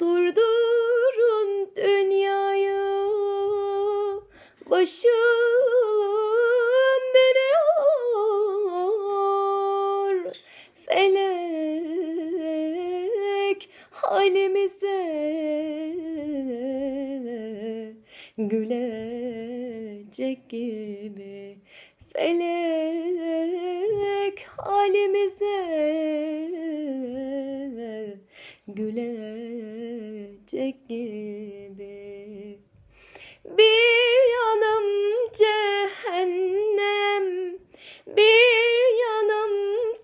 Durdurun dünyayı. Başım dönüyor. Felek halimize. Gülecek gibi. Felek halimize gülecek gibi. Bir yanım cehennem Bir yanım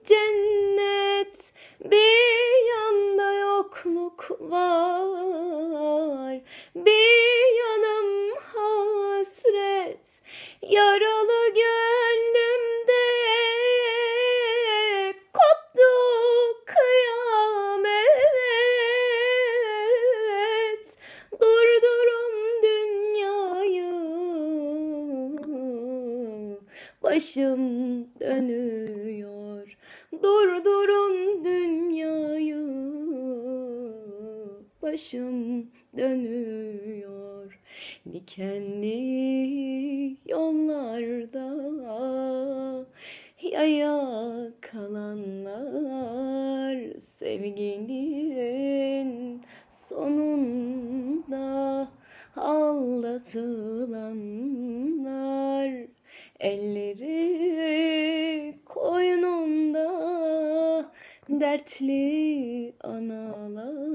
cennet Bir yanda yokluk var. Bir yanım hasret Yaralı Başım dönüyor. Durdurun dünyayı. Başım dönüyor. Dikenli yollarda Yaya kalanlar Sevginin sonunda Aldatılanlar Elleri koynunda Dertli analar.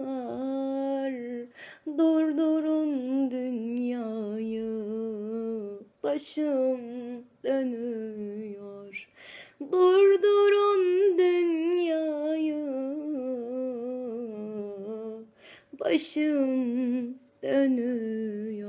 Durdurun dünyayı Başım dönüyor. Durdurun dünyayı Başım dönüyor